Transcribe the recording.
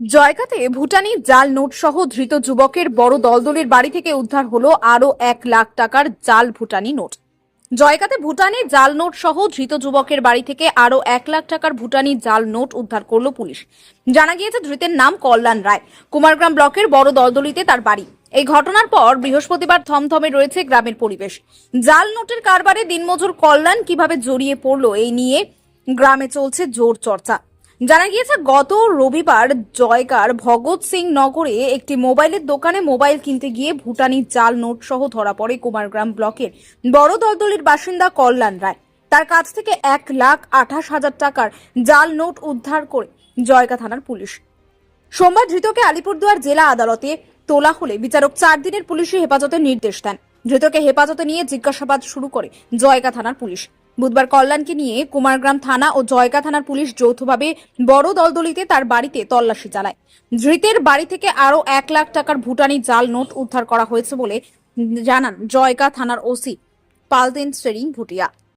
জয়কাতে ভুটানি জাল নোট সহ ধৃত যুবকের বড় দলদলের বাড়ি থেকে উদ্ধার হলো আরও এক লাখ টাকার জাল ভুটানি নোট। জয়কাতে ভুটানে জাল নোট সহ ধৃত যুবকের বাড়ি থেকে আরও এক লাখ টাকার ভুটানি জাল নোট উদ্ধার করল পুলিশ। জানা গিয়েছে, ধৃতের নাম কল্যাণ রায়। কুমারগ্রাম ব্লকের বড় দলদলিতে তার বাড়ি। এই ঘটনার পর বৃহস্পতিবার থমথমে রয়েছে গ্রামের পরিবেশ। জাল নোটের কারবারে দিনমজুর কল্যাণ কীভাবে জড়িয়ে পড়ল এই নিয়ে গ্রামে চলছে জোর চর্চা। জানা গিয়েছে, গত রবিবার জয়কার ভগৎ সিং নগরে একটি মোবাইলের দোকানে মোবাইল কিনতে গিয়ে ভুটানি জাল নোট সহ ধরা পড়ে কুমারগ্রাম ব্লকের বড় দলদলির বাসিন্দা কল্যাণ রায়। তার কাছ থেকে এক লাখ আঠাশ হাজার টাকার জাল নোট উদ্ধার করে জয়কা থানার পুলিশ। সোমবার ধৃতকে আলিপুরদুয়ার জেলা আদালতে তোলা হলে বিচারক চার দিনের পুলিশি হেফাজতে নির্দেশ দেন। ধৃতকে হেফাজতে নিয়ে জিজ্ঞাসাবাদ শুরু করে জয়কা থানার পুলিশ। বুধবার কল্যাণকে নিয়ে কুমারগ্রাম থানা ও জয়কা থানার পুলিশ যৌথভাবে বড় দলদলিতে তার বাড়িতে তল্লাশি চালায়। ধৃতের বাড়ি থেকে আরও এক লাখ টাকার ভুটানি জাল নোট উদ্ধার করা হয়েছে বলে জানান জয়কা থানার ওসি পালদেন শ্রেণি ভুটিয়া।